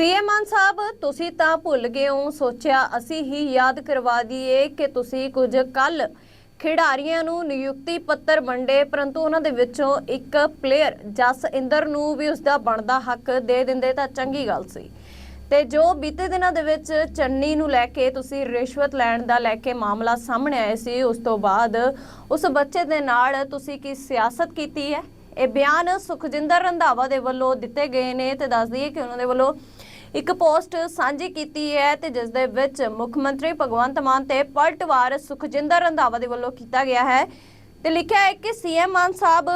CM ਮਾਨ ਸਾਹਿਬ, ਤੁਸੀਂ ਤਾਂ ਭੁੱਲ ਗਏ ਹੋ। ਸੋਚਿਆ ਅਸੀਂ ਹੀ ਯਾਦ ਕਰਵਾ ਦਈਏ ਕਿ ਤੁਸੀਂ ਕੁਝ ਕੱਲ ਖਿਡਾਰੀਆਂ ਨੂੰ ਨਿਯੁਕਤੀ ਪੱਤਰ ਵੰਡੇ, ਪਰੰਤੂ ਉਹਨਾਂ ਦੇ ਵਿੱਚੋਂ ਇੱਕ ਪਲੇਅਰ ਜਸ ਇੰਦਰ ਨੂੰ ਵੀ ਉਸ ਦਾ ਬਣਦਾ ਹੱਕ ਦੇ ਦਿੰਦੇ ਤਾਂ ਚੰਗੀ ਗੱਲ ਸੀ। ਤੇ ਜੋ ਬੀਤੇ ਦਿਨਾਂ ਦੇ ਵਿੱਚ ਚੰਨੀ ਨੂੰ ਲੈ ਕੇ ਤੁਸੀਂ ਰਿਸ਼ਵਤ ਲੈਣ ਦਾ ਲੈ ਕੇ ਮਾਮਲਾ ਸਾਹਮਣੇ ਆਇਆ ਸੀ, ਉਸ ਤੋਂ ਬਾਅਦ ਉਸ ਬੱਚੇ ਦੇ ਨਾਲ ਤੁਸੀਂ ਕੀ ਸਿਆਸਤ ਕੀਤੀ ਹੈ? ਇਹ ਬਿਆਨ ਸੁਖਜਿੰਦਰ ਰੰਧਾਵਾ ਦੇ ਵੱਲੋਂ ਦਿੱਤੇ ਗਏ ਨੇ ਤੇ ਦੱਸ ਦਈਏ ਕਿ ਉਹਨਾਂ ਦੇ ਵੱਲੋਂ ਇੱਕ ਪੋਸਟ ਸਾਂਝੀ ਕੀਤੀ ਹੈ ਤੇ ਜਿਸ ਦੇ ਵਿੱਚ ਮੁੱਖ ਮੰਤਰੀ ਭਗਵੰਤ ਮਾਨ ਤੇ ਪਲਟਵਾਰ ਸੁਖਜਿੰਦਰ ਰੰਧਾਵਾ ਦੇ ਵੱਲੋਂ ਕੀਤਾ ਗਿਆ ਹੈ ਤੇ ਲਿਖਿਆ ਹੈ ਕਿ ਸੀਐਮ ਮਾਨ ਸਾਹਿਬ,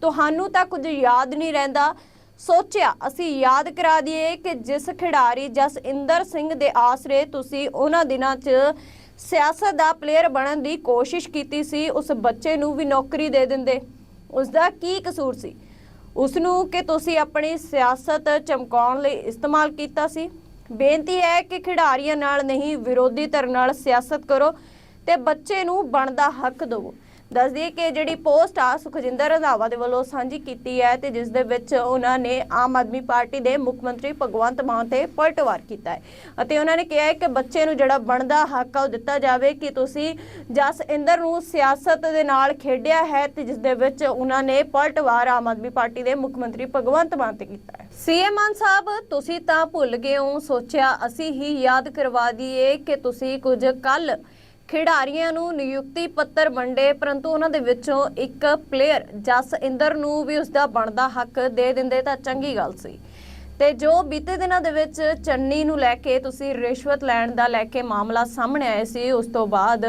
ਤੁਹਾਨੂੰ ਤਾਂ ਕੁਝ ਯਾਦ ਨਹੀਂ ਰਹਿੰਦਾ। ਸੋਚਿਆ, ਅਸੀਂ ਯਾਦ ਕਰਾ ਦਈਏ ਕਿ ਜਿਸ ਖਿਡਾਰੀ ਜਸਇੰਦਰ ਸਿੰਘ ਦੇ ਆਸਰੇ ਤੁਸੀਂ ਉਹਨਾਂ ਦਿਨਾਂ 'ਚ ਸਿਆਸਤ ਦਾ ਪਲੇਅਰ ਬਣਨ ਦੀ ਕੋਸ਼ਿਸ਼ ਕੀਤੀ ਸੀ, ਉਸ ਬੱਚੇ ਨੂੰ ਵੀ ਨੌਕਰੀ ਦੇ ਦਿੰਦੇ। ਉਸ ਦਾ ਕੀ ਕਸੂਰ ਸੀ? ਉਸ ਨੂੰ ਕਿ ਤੁਸੀਂ ਆਪਣੀ ਸਿਆਸਤ ਚਮਕਾਉਣ ਲਈ ਇਸਤੇਮਾਲ ਕੀਤਾ ਸੀ? ਬੇਨਤੀ ਹੈ ਕਿ ਖਿਡਾਰੀਆਂ ਨਾਲ ਨਹੀਂ, ਵਿਰੋਧੀ ਧਿਰ ਨਾਲ ਸਿਆਸਤ ਕਰੋ ਤੇ ਬੱਚੇ ਨੂੰ ਬਣਦਾ ਹੱਕ ਦਿਵੋ। ਦੱਸ ਦਈਏ ਕਿ ਜਿਹੜੀ ਪੋਸਟ ਆ ਸੁਖਜਿੰਦਰ ਰੰਧਾਵਾ ਦੇ ਵੱਲੋਂ ਸਾਂਝੀ ਕੀਤੀ ਹੈ ਤੇ ਜਿਸ ਦੇ ਵਿੱਚ ਉਹਨਾਂ ਨੇ ਆਮ ਆਦਮੀ ਪਾਰਟੀ ਦੇ ਮੁੱਖ ਮੰਤਰੀ ਭਗਵੰਤ ਮਾਨ ਤੇ ਪਲਟਵਾਰ ਕੀਤਾ ਹੈ। ਅਤੇ ਉਹਨਾਂ ਨੇ ਕਿਹਾ ਹੈ ਕਿ ਬੱਚੇ ਨੂੰ ਜਿਹੜਾ ਬਣਦਾ ਹੱਕ ਆ ਉਹ ਦਿੱਤਾ ਜਾਵੇ ਕਿ ਤੁਸੀਂ ਜਸ ਇੰਦਰ ਨੂੰ ਸਿਆਸਤ ਦੇ ਨਾਲ ਖੇਡਿਆ ਹੈ ਤੇ ਜਿਸ ਦੇ ਵਿੱਚ ਉਹਨਾਂ ਨੇ ਪਲਟਵਾਰ ਆਮ ਆਦਮੀ ਪਾਰਟੀ ਦੇ ਮੁੱਖ ਮੰਤਰੀ ਭਗਵੰਤ ਮਾਨ ਤੇ ਕੀਤਾ ਹੈ। ਸੀਐਮ ਮਾਨ ਸਾਹਿਬ, ਤੁਸੀਂ ਤਾਂ ਭੁੱਲ ਗਏ ਹੋ। ਸੋਚਿਆ ਅਸੀਂ ਹੀ ਯਾਦ ਕਰਵਾ ਦਈਏ ਕਿ ਤੁਸੀਂ ਕੁਝ ਕੱਲ ਖਿਡਾਰੀਆਂ ਨੂੰ ਨਿਯੁਕਤੀ ਪੱਤਰ ਵੰਡੇ, ਪਰੰਤੂ ਉਹਨਾਂ ਦੇ ਵਿੱਚੋਂ ਇੱਕ ਪਲੇਅਰ ਜਸ ਇੰਦਰ ਨੂੰ ਵੀ ਉਸਦਾ ਬਣਦਾ ਹੱਕ ਦੇ ਦਿੰਦੇ ਤਾਂ ਚੰਗੀ ਗੱਲ ਸੀ। ਤੇ ਜੋ ਬੀਤੇ ਦਿਨਾਂ ਦੇ ਵਿੱਚ ਚੰਨੀ ਨੂੰ ਲੈ ਕੇ ਤੁਸੀਂ ਰਿਸ਼ਵਤ ਲੈਣ ਦਾ ਲੈ ਕੇ ਮਾਮਲਾ ਸਾਹਮਣੇ ਆਇਆ ਸੀ, ਉਸ ਤੋਂ ਬਾਅਦ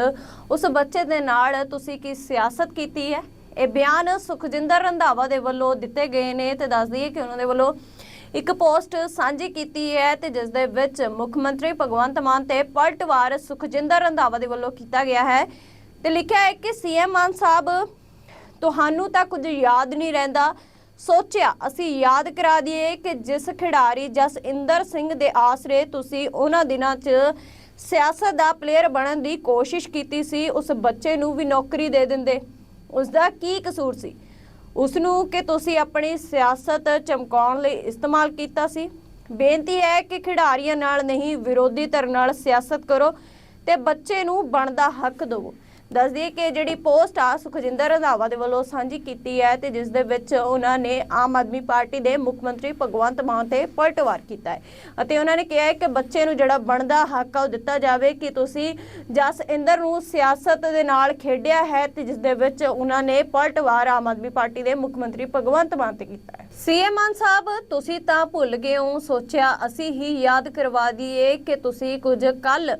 ਉਸ ਬੱਚੇ ਦੇ ਨਾਲ ਤੁਸੀਂ ਕੀ ਸਿਆਸਤ ਕੀਤੀ ਹੈ? ਇਹ ਬਿਆਨ ਸੁਖਜਿੰਦਰ ਰੰਧਾਵਾ ਦੇ ਵੱਲੋਂ ਦਿੱਤੇ ਗਏ ਨੇ ਤੇ ਦੱਸ ਦਈਏ ਕਿ ਉਹਨਾਂ ਦੇ ਵੱਲੋਂ ਇੱਕ ਪੋਸਟ ਸਾਂਝੀ ਕੀਤੀ ਹੈ ਤੇ ਜਿਸ ਦੇ ਵਿੱਚ ਮੁੱਖ ਮੰਤਰੀ ਭਗਵੰਤ ਮਾਨ ਤੇ ਪਲਟਵਾਰ ਸੁਖਜਿੰਦਰ ਰੰਧਾਵਾ ਦੇ ਵੱਲੋਂ ਕੀਤਾ ਗਿਆ ਹੈ ਤੇ ਲਿਖਿਆ ਹੈ ਕਿ ਸੀਐਮ ਮਾਨ ਸਾਹਿਬ, ਤੁਹਾਨੂੰ ਤਾਂ ਕੁਝ ਯਾਦ ਨਹੀਂ ਰਹਿੰਦਾ। ਸੋਚਿਆ, ਅਸੀਂ ਯਾਦ ਕਰਾ ਦਈਏ ਕਿ ਜਿਸ ਖਿਡਾਰੀ ਜਸਇੰਦਰ ਸਿੰਘ ਦੇ ਆਸਰੇ ਤੁਸੀਂ ਉਹਨਾਂ ਦਿਨਾਂ 'ਚ ਸਿਆਸਤ ਦਾ ਪਲੇਅਰ ਬਣਨ ਦੀ ਕੋਸ਼ਿਸ਼ ਕੀਤੀ ਸੀ, ਉਸ ਬੱਚੇ ਨੂੰ ਵੀ ਨੌਕਰੀ ਦੇ ਦਿੰਦੇ। ਉਸ ਦਾ ਕੀ ਕਸੂਰ ਸੀ? ਉਸ ਨੂੰ ਕਿ ਤੁਸੀਂ ਆਪਣੀ ਸਿਆਸਤ ਚਮਕਾਉਣ ਲਈ ਇਸਤੇਮਾਲ ਕੀਤਾ ਸੀ? ਬੇਨਤੀ ਹੈ ਕਿ ਖਿਡਾਰੀਆਂ ਨਾਲ ਨਹੀਂ, ਵਿਰੋਧੀ ਧਿਰ ਨਾਲ ਸਿਆਸਤ ਕਰੋ ਤੇ ਬੱਚੇ ਨੂੰ ਬਣਦਾ ਹੱਕ ਦਿਵੋ। ਦੱਸ ਦਈਏ ਕਿ ਜਿਹੜੀ ਪੋਸਟ ਆ ਸੁਖਜਿੰਦਰ ਰੰਧਾਵਾ ਦੇ ਵੱਲੋਂ ਸਾਂਝੀ ਕੀਤੀ ਹੈ ਤੇ ਜਿਸ ਦੇ ਵਿੱਚ ਉਹਨਾਂ ਨੇ ਆਮ ਆਦਮੀ ਪਾਰਟੀ ਦੇ ਮੁੱਖ ਮੰਤਰੀ ਭਗਵੰਤ ਮਾਨ ਤੇ ਪਲਟਵਾਰ ਕੀਤਾ ਹੈ। ਅਤੇ ਉਹਨਾਂ ਨੇ ਕਿਹਾ ਹੈ ਕਿ ਬੱਚੇ ਨੂੰ ਜਿਹੜਾ ਬਣਦਾ ਹੱਕ ਆ ਉਹ ਦਿੱਤਾ ਜਾਵੇ ਕਿ ਤੁਸੀਂ ਜਸ ਇੰਦਰ ਨੂੰ ਸਿਆਸਤ ਦੇ ਨਾਲ ਖੇਡਿਆ ਹੈ ਤੇ ਜਿਸ ਦੇ ਵਿੱਚ ਉਹਨਾਂ ਨੇ ਪਲਟਵਾਰ ਆਮ ਆਦਮੀ ਪਾਰਟੀ ਦੇ ਮੁੱਖ ਮੰਤਰੀ ਭਗਵੰਤ ਮਾਨ ਤੇ ਕੀਤਾ ਹੈ। ਸੀਐਮ ਮਾਨ ਸਾਹਿਬ, ਤੁਸੀਂ ਤਾਂ ਭੁੱਲ ਗਏ ਹੋ। ਸੋਚਿਆ ਅਸੀਂ ਹੀ ਯਾਦ ਕਰਵਾ ਦਈਏ ਕਿ ਤੁਸੀਂ ਕੁਝ ਕੱਲ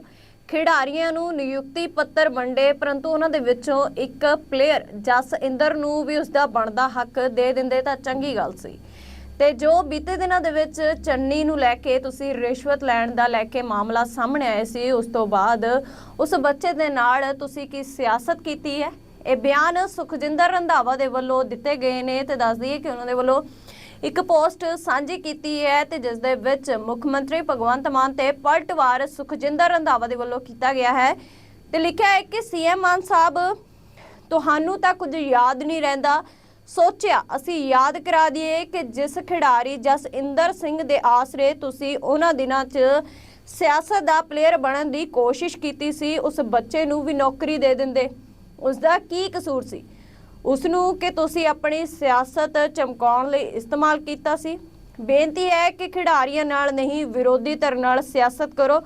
ਖਿਡਾਰੀਆਂ ਨੂੰ ਨਿਯੁਕਤੀ ਪੱਤਰ ਵੰਡੇ, ਪਰੰਤੂ ਉਹਨਾਂ ਦੇ ਵਿੱਚੋਂ ਇੱਕ ਪਲੇਅਰ ਜਸ ਇੰਦਰ ਨੂੰ ਵੀ ਉਸਦਾ ਬਣਦਾ ਹੱਕ ਦੇ ਦਿੰਦੇ ਤਾਂ ਚੰਗੀ ਗੱਲ ਸੀ। ਤੇ ਜੋ ਬੀਤੇ ਦਿਨਾਂ ਦੇ ਵਿੱਚ ਚੰਨੀ ਨੂੰ ਲੈ ਕੇ ਤੁਸੀਂ ਰਿਸ਼ਵਤ ਲੈਣ ਦਾ ਲੈ ਕੇ ਮਾਮਲਾ ਸਾਹਮਣੇ ਆਇਆ ਸੀ, ਉਸ ਤੋਂ ਬਾਅਦ ਉਸ ਬੱਚੇ ਦੇ ਨਾਲ ਤੁਸੀਂ ਕੀ ਸਿਆਸਤ ਕੀਤੀ ਹੈ? ਇਹ ਬਿਆਨ ਸੁਖਜਿੰਦਰ ਰੰਧਾਵਾ ਦੇ ਵੱਲੋਂ ਦਿੱਤੇ ਗਏ ਨੇ ਤੇ ਦੱਸ ਦਈਏ ਕਿ ਉਹਨਾਂ ਦੇ ਵੱਲੋਂ ਇੱਕ ਪੋਸਟ ਸਾਂਝੀ ਕੀਤੀ ਹੈ ਤੇ ਜਿਸ ਦੇ ਵਿੱਚ ਮੁੱਖ ਮੰਤਰੀ ਭਗਵੰਤ ਮਾਨ ਤੇ ਪਲਟਵਾਰ ਸੁਖਜਿੰਦਰ ਰੰਧਾਵਾ ਦੇ ਵੱਲੋਂ ਕੀਤਾ ਗਿਆ ਹੈ ਤੇ ਲਿਖਿਆ ਹੈ ਕਿ ਸੀਐਮ ਮਾਨ ਸਾਹਿਬ, ਤੁਹਾਨੂੰ ਤਾਂ ਕੁਝ ਯਾਦ ਨਹੀਂ ਰਹਿੰਦਾ। ਸੋਚਿਆ, ਅਸੀਂ ਯਾਦ ਕਰਾ ਦਈਏ ਕਿ ਜਿਸ ਖਿਡਾਰੀ ਜਸਇੰਦਰ ਸਿੰਘ ਦੇ ਆਸਰੇ ਤੁਸੀਂ ਉਹਨਾਂ ਦਿਨਾਂ 'ਚ ਸਿਆਸਤ ਦਾ ਪਲੇਅਰ ਬਣਨ ਦੀ ਕੋਸ਼ਿਸ਼ ਕੀਤੀ ਸੀ, ਉਸ ਬੱਚੇ ਨੂੰ ਵੀ ਨੌਕਰੀ ਦੇ ਦਿੰਦੇ। ਉਸ ਦਾ ਕੀ ਕਸੂਰ ਸੀ? ਉਸ ਨੂੰ ਕਿ ਤੁਸੀਂ ਆਪਣੀ ਸਿਆਸਤ ਚਮਕਾਉਣ ਲਈ ਇਸਤੇਮਾਲ ਕੀਤਾ ਸੀ? ਬੇਨਤੀ ਹੈ ਕਿ ਖਿਡਾਰੀਆਂ ਨਾਲ ਨਹੀਂ, ਵਿਰੋਧੀ ਧਿਰ ਨਾਲ ਸਿਆਸਤ ਕਰੋ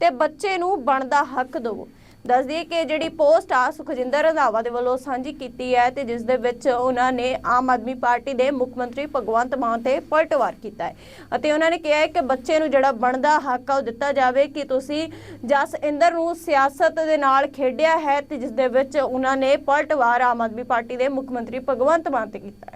ਤੇ ਬੱਚੇ ਨੂੰ ਬਣਦਾ ਹੱਕ ਦਿਵੋ। ਦੱਸ ਦਈਏ ਕਿ ਜਿਹੜੀ ਪੋਸਟ ਆ ਸੁਖਜਿੰਦਰ ਰੰਧਾਵਾ ਦੇ ਵੱਲੋਂ ਸਾਂਝੀ ਕੀਤੀ ਹੈ ਤੇ ਜਿਸ ਦੇ ਵਿੱਚ ਉਹਨਾਂ ਨੇ ਆਮ ਆਦਮੀ ਪਾਰਟੀ ਦੇ ਮੁੱਖ ਮੰਤਰੀ ਭਗਵੰਤ ਮਾਨ ਤੇ ਪਲਟਵਾਰ ਕੀਤਾ ਹੈ। ਅਤੇ ਉਹਨਾਂ ਨੇ ਕਿਹਾ ਹੈ ਕਿ ਬੱਚੇ ਨੂੰ ਜਿਹੜਾ ਬਣਦਾ ਹੱਕ ਆ ਉਹ ਦਿੱਤਾ ਜਾਵੇ ਕਿ ਤੁਸੀਂ ਜਸ ਇੰਦਰ ਨੂੰ ਸਿਆਸਤ ਦੇ ਨਾਲ ਖੇਡਿਆ ਹੈ ਤੇ ਜਿਸ ਦੇ ਵਿੱਚ ਉਹਨਾਂ ਨੇ ਪਲਟਵਾਰ ਆਮ ਆਦਮੀ ਪਾਰਟੀ ਦੇ ਮੁੱਖ ਮੰਤਰੀ ਭਗਵੰਤ ਮਾਨ ਤੇ ਕੀਤਾ ਹੈ।